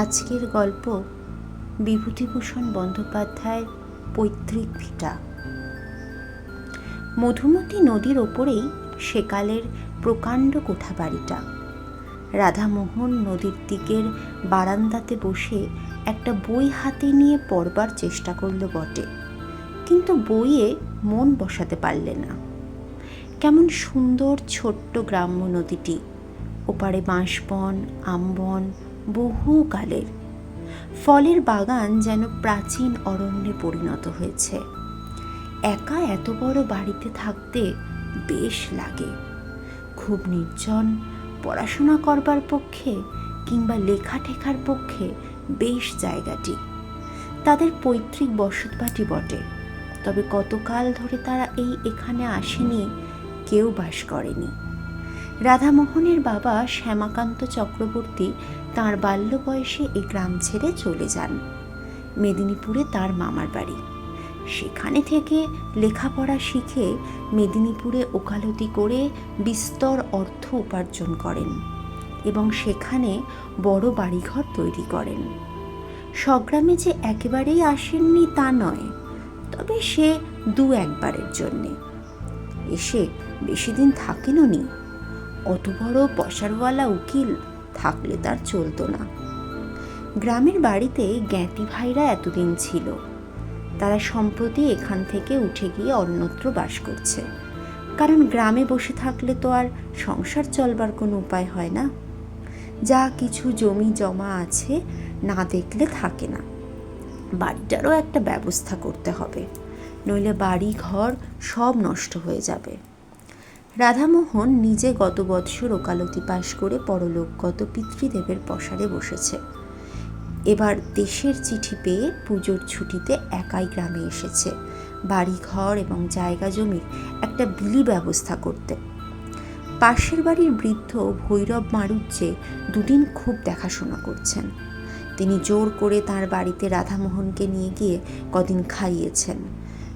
আজকের গল্প বিভূতিভূষণ বন্দ্যোপাধ্যায়ের পৈতৃক ভিটা। মধুমতি নদীর ওপরেই সেকালের প্রকাণ্ড কোঠা বাড়িটা রাধামোহন নদীর দিকের বারান্দাতে বসে একটা বই হাতে নিয়ে পড়বার চেষ্টা করল বটে, কিন্তু বইয়ে মন বসাতে পারলে না। কেমন সুন্দর ছোট্ট গ্রাম্য নদীটি, ওপারে বাঁশবন, আমবন বহু কালের ফলের বাগান যেন প্রাচীন অরণ্যে পরিণত হয়েছে। একা এত বড় বাড়িতে থাকতে বেশ লাগে। খুব নির্জন, পড়াশোনা করবার পক্ষে কিংবা লেখা টেখার পক্ষে বেশ জায়গাটি। তাদের পৈতৃক বসতবাটি বটে। তবে কতকাল ধরে তারা এই এখানে আসেনি, কেউ বাস করেনি। রাধামোহনের বাবা শ্যামাকান্ত চক্রবর্তী তার বাল্য বয়সে এই গ্রাম ছেড়ে চলে যান। মেদিনীপুরে তার মামার বাড়ি। সেখানে থেকে লেখাপড়া শিখে মেদিনীপুরে ওকালতি করে বিস্তর অর্থ উপার্জন করেন এবং সেখানে বড় বাড়িঘর তৈরি করেন। স্বগ্রামে যে একেবারেই আসেননি তা নয়, তবে সে দু একবারের জন্যে। এসে বেশি দিন থাকেনও নি অত বড় পয়সারওয়ালা উকিল থাকলে তার চলতো না। গ্রামের বাড়িতে জ্ঞাতি ভাইরা এতদিন ছিল। তারা সম্প্রতি এখান থেকে উঠে গিয়ে অন্যত্র বাস করছে। কারণ গ্রামে বসে থাকলে তো আর সংসার চলবার কোনো উপায় হয় না। যা কিছু জমি জমা আছে, না দেখলে থাকে না। বাড়িটারও একটা ব্যবস্থা করতে হবে। নইলে বাড়ি ঘর সব নষ্ট হয়ে যাবে। রাধামোহন নিজে গত বৎসর ওকালতি পাশ করে পরলোকগত পিতৃদেবের পসারে বসেছে। এবার দেশের চিঠি পেয়ে পুজোর ছুটিতে একাই গ্রামে এসেছে। বাড়ি ঘর এবং জায়গা জমির একটা বিলি ব্যবস্থা করতে। পাশের বাড়ির বৃদ্ধ ভৈরব মারুজ্জে দুদিন খুব দেখাশোনা করছেন। তিনি জোর করে তার বাড়িতে রাধামোহনকে নিয়ে গিয়ে কদিন খাইয়েছেন।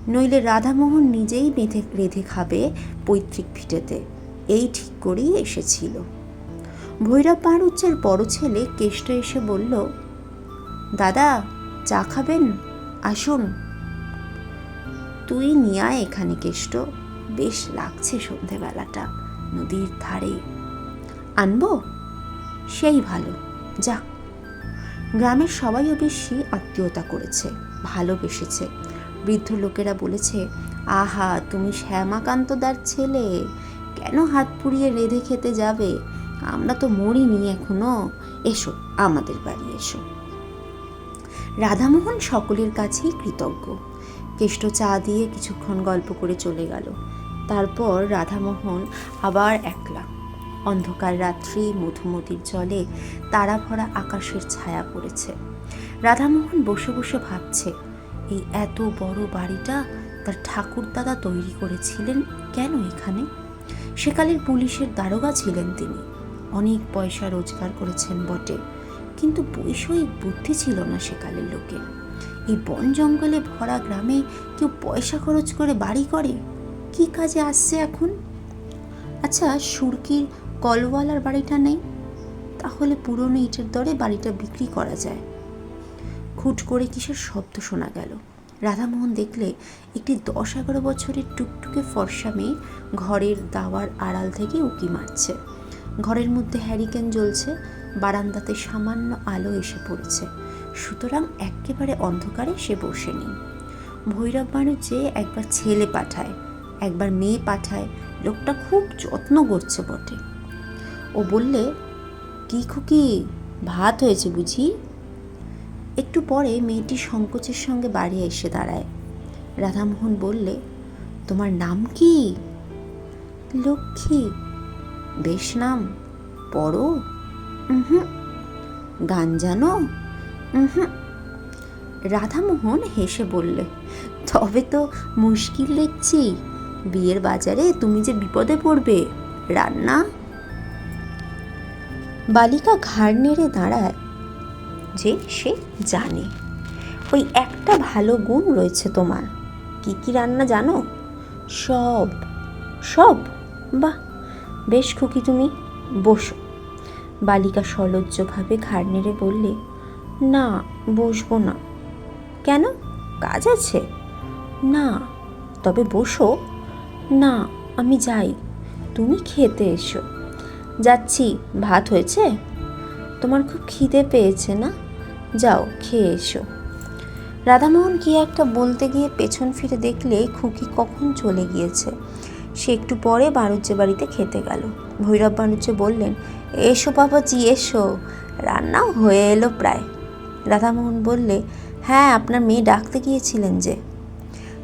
নইলে রাধামোহন নিজেই বেঁধে রেঁধে খাবে পৈতৃক ভিটেতে। এই ঠিক করেই এসেছিল। ভৈরব মারুজ্জের বড় ছেলে কেষ্ট এসে বলল, দাদা, চা খাবেন? আসুন। তুই নিয়ে আয় এখানে কেষ্ট। বেশ লাগছে সন্ধেবেলাটা, নদীর ধারে। আনব? সেই ভালো, যাক। গ্রামের সবাই বেশি আত্মীয়তা করেছে, ভালোবেসেছে। বৃদ্ধ লোকেরা বলেছে, আহা, তুমি শ্যামাকান্তদার ছেলে, কেন হাত পুড়িয়ে রেঁধে খেতে যাবে? আমরা তো মরিনি এখনও। এসো, আমাদের বাড়ি এসো। রাধামোহন সকলের কাছেই কৃতজ্ঞ। কেষ্ট চা দিয়ে কিছুক্ষণ গল্প করে চলে গেল। তারপর রাধামোহন আবার একলা। অন্ধকার রাত্রি মধুমতির জলে তারা ভরা আকাশের ছায়া পড়েছে। রাধামোহন বসে বসে ভাবছে এই এত বড় বাড়িটা তার ঠাকুরদাদা তৈরি করেছিলেন কেন এখানে? সেকালের পুলিশের দারোগা ছিলেন তিনি। অনেক পয়সা রোজগার করেছেন বটে, কিন্তু বৈষয়িক বুদ্ধি ছিল না সেকালের লোকের। এই বন জঙ্গলে ভরা গ্রামে কেউ পয়সা খরচ করে বাড়ি করে? কি কাজে আসছে এখন? আচ্ছা সুরকির কলওয়ালার বাড়িটা নেই? তাহলে পুরনো ইটের দরে বাড়িটা বিক্রি করা যায়। খুট করে কিসের শব্দ শোনা গেল? রাধামোহন দেখলে একটি দশ এগারো বছরের টুকটুকে ফর্সা মেয়ে ঘরের দাওয়ার আড়াল থেকে উকি মারছে। ঘরের মধ্যে হ্যারিকেন জ্বলছে, বারান্দাতে সামান্য আলো এসে পড়েছে। সুতরাং একেবারে অন্ধকারে সে বসে বসেনি ভৈরব মানুষ যে একবার ছেলে পাঠায়, একবার মেয়ে পাঠায়, লোকটা খুব যত্ন করছে বটে। ও বললে, কি খুকি, ভাত হয়েছে বুঝি? একটু পরে মেয়েটি সংকোচের সঙ্গে বাড়ি এসে দাঁড়ায়। রাধামোহন বললে, তোমার নাম কি? লক্ষ্মী। বেশ নাম, পড়ো। হুম গান জানো? হুম রাধামোহন হেসে বললে, তবে তো মুশকিল দেখছি, বিয়ের বাজারে তুমি যে বিপদে পড়বে, রান্না? বালিকা ঘাড় নেড়ে দাঁড়ায়। যে সে জানে। ওই একটা ভালো গুণ রয়েছে তোমার। কি কি রান্না জানো? সব। সব? বাহ বেশ খুকি তুমি। বসো। বালিকা সলজ্জভাবে ঘাড় নেড়ে বললে না বসবো না। কেন? কাজ আছে? না তবে বসো। না আমি যাই। তুমি খেতে এসো। যাচ্ছি ভাত হয়েছে? তোমার খুব খিদে পেয়েছে না? যাও, খেয়ে এসো। রাধামোহন কি একটা বলতে গিয়ে পেছন ফিরে দেখলে খুকি কখন চলে গিয়েছে? সে একটু পরে বাণুজ্য বাড়িতে খেতে গেল। ভৈরব বাণুজ্য বললেন, এসো বাবাজি, এসো। রান্নাও হয়ে এলো প্রায়। রাধামোহন বললে হ্যাঁ আপনার মেয়ে ডাকতে গিয়েছিলেন যে।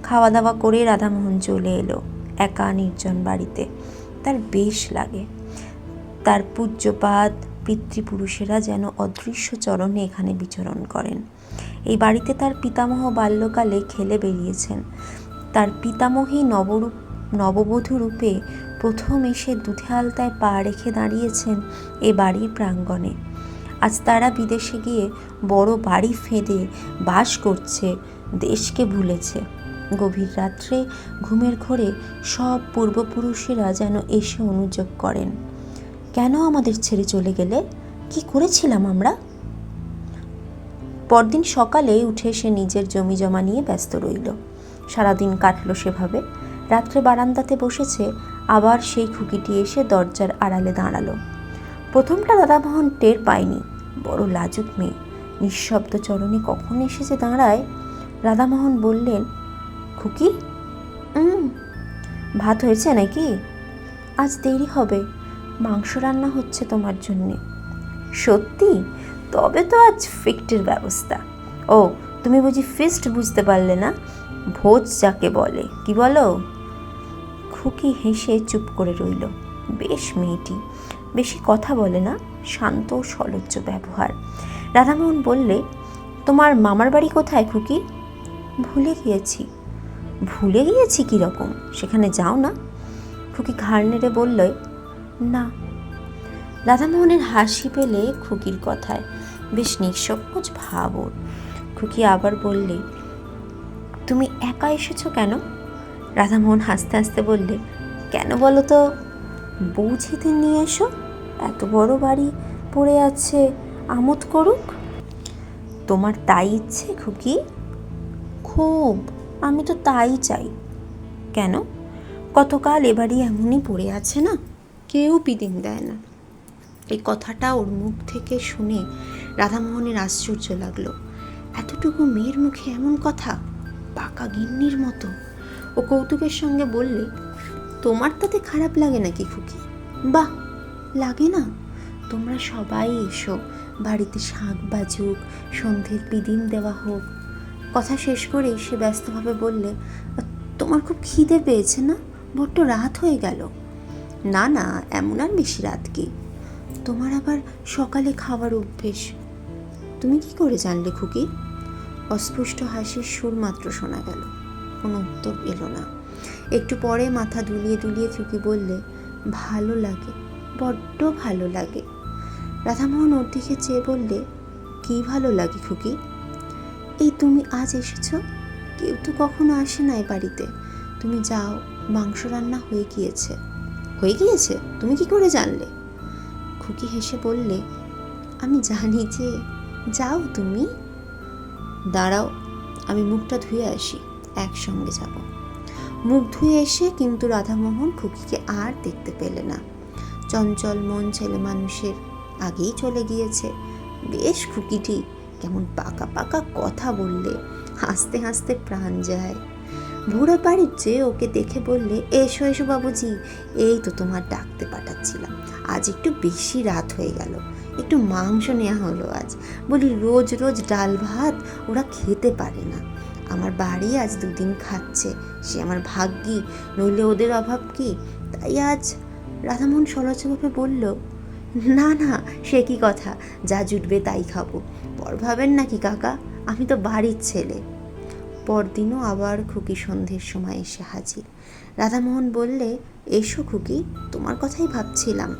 খাওয়া দাওয়া করে রাধামোহন চলে এলো, একা নির্জন বাড়িতে। তার বেশ লাগে। তার পূজ্যপাত পিতৃপুরুষেরা যেন অদৃশ্য চরণে এখানে বিচরণ করেন। এই বাড়িতে তার পিতামহ বাল্যকালে খেলে বেরিয়েছেন তার পিতামহী নবরূপ নববধূ রূপে প্রথম এসে দুধে আলতায় পা রেখে দাঁড়িয়েছেন এ বাড়ির প্রাঙ্গণে। আজ তারা বিদেশে গিয়ে বড় বাড়ি ফেঁদে বাস করছে, দেশকে ভুলেছে। গভীর রাত্রে ঘুমের ঘোরে সব পূর্বপুরুষেরা যেন এসে অনুযোগ করেন। কেন আমাদের ছেড়ে চলে গেলে? কি করেছিলাম আমরা? পরদিন সকালে উঠে সে নিজের জমি জমা নিয়ে ব্যস্ত রইল। সারাদিন কাটলো সেভাবে। রাত্রে বারান্দাতে বসেছে, আবার সেই খুকিটি এসে দরজার আড়ালে দাঁড়াল। প্রথমটা দাদামোহন টের পায়নি। বড় লাজুক মেয়ে। নিঃশব্দ চরণে কখন এসে যে দাঁড়ায়? রাধামোহন বললেন, খুকি? ভাত হয়েছে নাকি? আজ দেরি হবে। মাংস রান্না হচ্ছে তোমার জন্যে। সত্যি? তবে তো আজ ফিক্টের ব্যবস্থা। ও, তুমি বুঝি ফিস্ট বুঝতে পারলে না? ভোজ যাকে বলে, কি বলো? খুকি হেসে চুপ করে রইল। বেশ মেয়েটি, বেশি কথা বলে না, শান্ত সলজ্জ ব্যবহার। রাধামোহন বললে, তোমার মামার বাড়ি কোথায় খুকি? ভুলে গিয়েছি। ভুলে গিয়েছি কীরকম? সেখানে যাও না? খুকি ঘাড় নেড়ে বললে না। রাধামোহনের হাসি পেলে খুকির কথায় বেশ নিঃসংকোচ ভাব ওর। খুকি আবার বললে, তুমি একা এসেছ কেন? রাধামোহন হাসতে হাসতে বললে, কেন বলো তো? বৌঝিতে নিয়ে এসো। এত বড় বাড়ি পড়ে আছে, আমোদ করুক। তোমার তাই ইচ্ছে খুকি? খুব, আমি তো তাই চাই। কেন? কতকাল এবারই এমনই পড়ে আছে না? কেউ পিদিং দেয় না। এই কথাটা ওর মুখ থেকে শুনে রাধামোহনের আশ্চর্য লাগল। এতটুকু মেয়ের মুখে এমন কথা? পাকা গিন্নির মতো। ও কৌতুকের সঙ্গে বললে, তোমার তাতে খারাপ লাগে নাকি খুকি? বাহ, লাগে না। তোমরা সবাই এসো। বাড়িতে শাক বাজুক, সন্ধ্যের পিদিম দেওয়া হোক। কথা শেষ করে সে ব্যস্তভাবে বললে, তোমার খুব খিদে পেয়েছে না? বড্ড রাত হয়ে গেল। না না, এমন আর বেশি রাত কি? তোমার আবার সকালে খাওয়ার অভ্যেস। তুমি কি করে জানলে খুকি? অস্পষ্ট হাসির সুর মাত্র শোনা গেল। কোনো উত্তর এলো না। একটু পরে মাথা দুলিয়ে দুলিয়ে খুকি বললে, ভালো লাগে, বড্ড ভালো লাগে। রাধামোহন ওর দিকে চেয়ে বললে, কি ভালো লাগে খুকি? এই তুমি আজ এসেছ? কেউ তো কখনো আসে না এ বাড়িতে। তুমি যাও, মাংস রান্না হয়ে গিয়েছে। হয়ে গিয়েছে? তুমি কি করে জানলে? খুকি হেসে বললে, আমি জানি যে যাও তুমি। দাঁড়াও, আমি মুখটা ধুয়ে আসি, একসঙ্গে যাব। মুখ ধুয়ে এসে কিন্তু রাধামোহন খুকিকে আর দেখতে পেলে না। চঞ্চল মন ছেলে মানুষের আগেই চলে গিয়েছে। বেশ খুকিটি কেমন পাকা পাকা কথা বললে, হাসতে হাসতে প্রাণ যায়। বুড়ো বাড়ির যে ওকে দেখে বললে, এসো এসো বাবুজি। এই তো তোমার ডাকতে পাঠাচ্ছিলাম। আজ একটু বেশি রাত হয়ে গেল। একটু মাংস নেওয়া হলো আজ। বলি, রোজ রোজ ডাল ভাত ওরা খেতে পারে না। আমার বাড়ি আজ দুদিন খাচ্ছে। সে আমার ভাগ্যি, নইলে ওদের অভাব কি? তাই আজ রাধামোহন সলজ্জভাবে বলল, না না, সে কি কথা? যা জুটবে তাই খাব। পর ভাবেন নাকি কাকা, আমি তো বাড়ির ছেলে। পরদিনও আবার খুকি সন্ধ্যের সময় এসে হাজির। রাধামোহন বললে, এসো খুকি, তোমার কথাই ভাবছিলাম।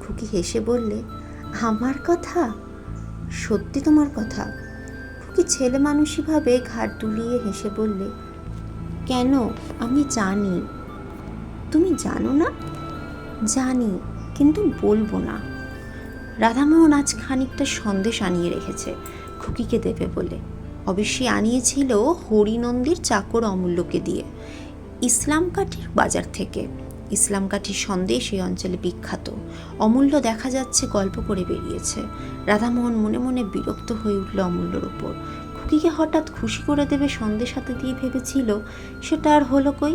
খুকি হেসে বললে, আমার কথা? সত্যি তোমার কথা? খুকি ছেলে মানুষইভাবে ঘাট দুলিয়ে হেসে বললে, কেন? আমি জানি। তুমি জানো না? জানি, কিন্তু বলব না। রাধামোহন আজ খানিকটা সন্দেশ আনিয়ে রেখেছে। খুকিকে দেবে বলে। অবশ্যই আনিয়েছিল হরিনন্দীর চাকর অমূল্যকে দিয়ে, ইসলাম কাঠির বাজার থেকে। ইসলাম কাঠির সন্দেশ এই অঞ্চলে বিখ্যাত। অমূল্য দেখা যাচ্ছে, গল্প করে বেরিয়েছে। রাধামোহন মনে মনে বিরক্ত হয়ে উঠল অমূল্যর ওপর খুকিকে হঠাৎ খুশি করে দেবে সন্দেশ হাতে দিয়ে ভেবেছিল, সেটা আর হলো কই?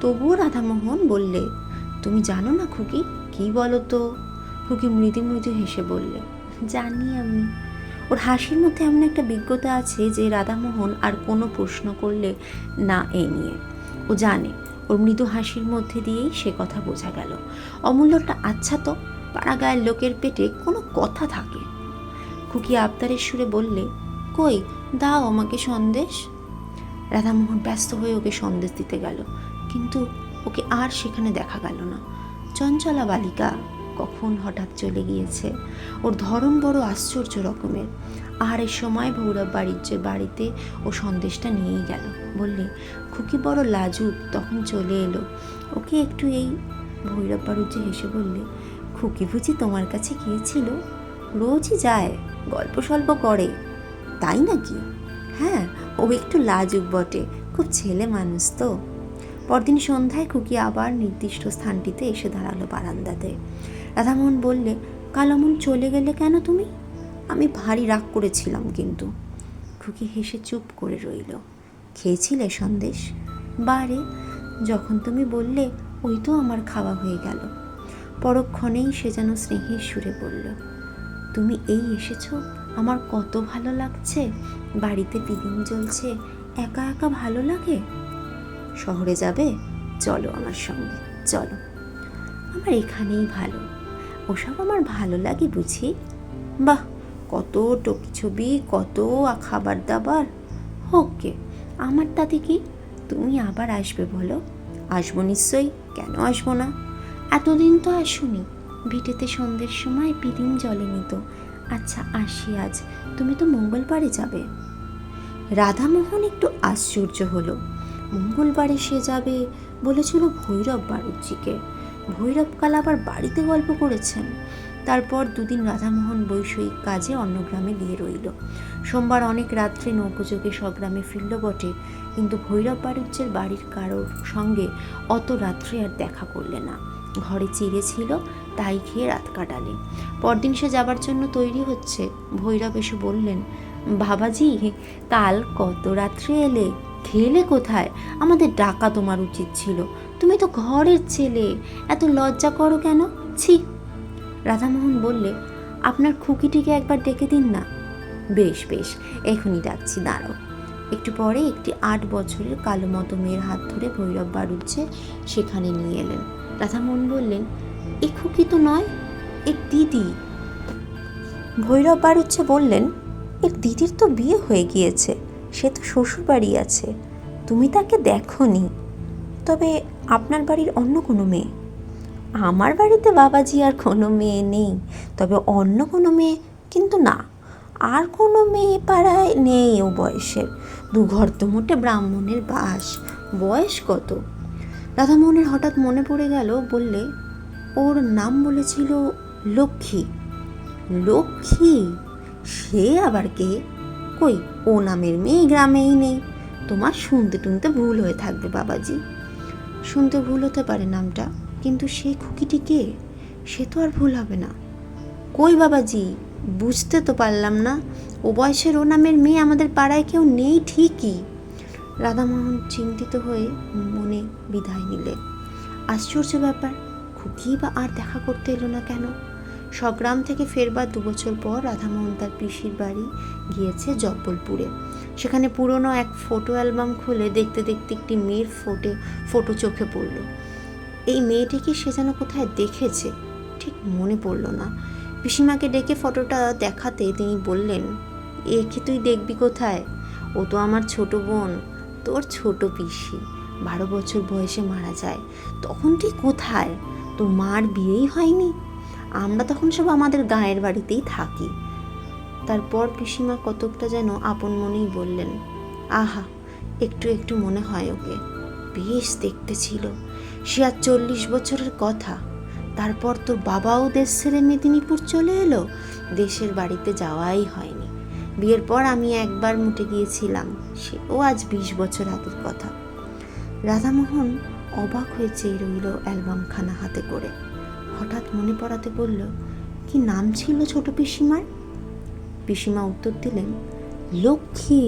তবুও রাধামোহন বললে, তুমি জানো না খুকি? কি বলো তো? খুকি মৃদু মৃদু হেসে বললে, জানি আমি। ওর হাসির মধ্যে এমন একটা বিজ্ঞতা আছে যে রাধামোহন আর কোনো প্রশ্ন করলে না এ নিয়ে। ও জানে, ওর মৃদু হাসির মধ্যে দিয়েই সে কথা বোঝা গেল। অমূল্যটা আচ্ছা তো পাড়া গায়ের লোকের পেটে কোনো কথা থাকে। খুকি আবদারের সুরে বললে, কই, দাও আমাকে সন্দেশ? রাধামোহন ব্যস্ত হয়ে ওকে সন্দেশ দিতে গেল। কিন্তু ওকে আর সেখানে দেখা গেল না। চঞ্চলা বালিকা কখন হঠাৎ চলে গিয়েছে? ওর ধরন বড় আশ্চর্য রকমের। আহারের সময় ভৈরব বাড়ির যে বাড়িতে ও সন্দেশটা নিয়েই গেল। বললে, খুকি বড় লাজুক, তখন চলে এলো। ওকে একটু এই ভৈরব বাড়ুজ্জে হেসে বললে, খুকি বুঝি তোমার কাছে গিয়েছিল? রোজই যায়, গল্প সল্প করে। তাই নাকি? হ্যাঁ ও একটু লাজুক বটে, খুব ছেলে মানুষ তো। পরদিন সন্ধ্যায় খুকি আবার নির্দিষ্ট স্থানটিতে এসে দাঁড়াল বারান্দাতে। রাধামোহন বললে, কাল অমন চলে গেলে কেন তুমি? আমি ভারী রাগ করেছিলাম কিন্তু। খুকি হেসে চুপ করে রইল। খেয়েছিলে সন্দেশ? বারে, যখন তুমি বললে, ওই তো আমার খাওয়া হয়ে গেল। পরক্ষণেই সে যেন স্নেহের সুরে বলল, তুমি এই এসেছ? আমার কত ভালো লাগছে। বাড়িতে পিদিম জ্বলছে। একা একা ভালো লাগে? শহরে যাবে? চলো আমার সঙ্গে, চলো। আমার এখানেই ভালো। ওসব আমার ভালো লাগে বুঝি? বাহ, কত টকি ছবি, কত খাবার দাবার। গে আমার তাতে কি? তুমি আবার আসবে বলো? আসব নিশ্চয়ই, কেন আসব না? এতদিন তো আসুনি। ভিটেতে সন্ধ্যের সময় পিদিম জলে নিত। আচ্ছা আসি আজ। তুমি তো মঙ্গলবারে যাবে। রাধামোহন একটু আশ্চর্য হলো। মঙ্গলবারে সে যাবে বলেছিল ভৈরব বাড়ুজ্জিকে ভৈরবকাল আবার বাড়িতে গল্প করেছেন। তারপর দুদিন রাধামোহন বৈষয়িক কাজে অন্য গ্রামে গিয়ে রইল। সোমবার অনেক রাত্রে নৌকোযোগে স্বগ্রামে ফিরল বটে, কিন্তু ভৈরব বাড়ুজ্যের বাড়ির কারোর সঙ্গে অত রাত্রে আর দেখা করলে না। ঘরে চিড়ে ছিল, তাই খেয়ে রাত কাটালে। পরদিন সে যাবার জন্য তৈরি হচ্ছে। ভৈরব এসে বললেন, বাবাজি, কাল কত রাত্রে এলে? খেলে কোথায়? আমাদের ডাকা তোমার উচিত ছিল। তুমি তো ঘরের ছেলে। এত লজ্জা করো কেন? ছি। রাধামোহন বললে, আপনার খুকিটিকে একবার ডেকে দিন না। বেশ বেশ, এখনই ডাকছি, দাঁড়াও। একটু পরে একটি আট বছরের কালো মতো মেয়ের হাত ধরে ভৈরব বাড়ুচ্ছে সেখানে নিয়ে এলেন। রাধামোহন বললেন, এ খুকি তো নয় এর দিদি। ভৈরব বাড়ুচ্ছে বললেন এর দিদির তো বিয়ে হয়ে গিয়েছে, সে তো শ্বশুর বাড়ি আছে, তুমি তাকে দেখনি। তবে আপনার বাড়ির অন্য কোনো মেয়ে? আমার বাড়িতে বাবাজি আর কোনো মেয়ে নেই। তবে অন্য কোনো মেয়ে কিন্তু না। আর কোনো মেয়ে পাড়ায় নেই ও বয়সের। দু ঘর তো মোটে ব্রাহ্মণের বাস। বয়স কত? রাধামোহনের হঠাৎ মনে পড়ে গেল, বললে, ওর নাম বলেছিল লক্ষ্মী। লক্ষ্মী? সে আবার কে? কই, ও নামের মেয়ে গ্রামেই নেই। তোমার শুনতে টুনতে ভুল হয়ে থাকবে বাবাজি। শুনতে ভুল হতে পারে নামটা, কিন্তু সেই খুকিটি কে? সে তো আর ভুল হবে না। কই বাবাজি, বুঝতে তো পারলাম না, ও বয়সের ও নামের মেয়ে আমাদের পাড়ায় কেউ নেই ঠিকই। রাধামোহন চিন্তিত হয়ে মনে বিদায় নিলে। আশ্চর্য ব্যাপার, খুকি বা আর দেখা করতে এলো না কেন? স্বগ্রাম থেকে ফেরবার দু বছর পর রাধামোহন তার পিসির বাড়ি গিয়েছে জব্বলপুরে। সেখানে পুরনো এক ফটো অ্যালবাম খুলে দেখতে দেখতে একটি মেয়ের ফোটে ফটো চোখে পড়ল। এই মেয়েটিকে সে যেন কোথায় দেখেছে, ঠিক মনে পড়ল না। পিসিমাকে ডেকে ফটোটা দেখাতে তিনি বললেন একে তুই দেখবি কোথায়? ও তো আমার ছোট বোন, তোর ছোট পিসি। বারো বছর বয়সে মারা যায়, তখন তুই কোথায়? তোর মার বিয়েই হয়নি। আমরা তখন সব আমাদের গায়ের বাড়িতেই থাকি। তারপর পিসিমা কতকটা যেন আপন মনেই বললেন, আহা, একটু একটু মনে হয় ওকে। বেশ দেখতে ছিল। সে আর চল্লিশ বছরের কথা। তারপর তো বাবাও দেশ ছেড়ে মেদিনীপুর চলে এলো। দেশের বাড়িতে যাওয়াই হয়নি। বিয়ের পর আমি একবার মুটে গিয়েছিলাম। সেও আজ বিশ বছর আগের কথা। রাধামোহন অবাক হয়ে চেয়ে রইল অ্যালবামখানা হাতে করে। হঠাৎ মনে পড়াতে বলল, কি নাম ছিল ছোট পিসিমার? পিসিমা উত্তর দিলেন লক্ষ্মী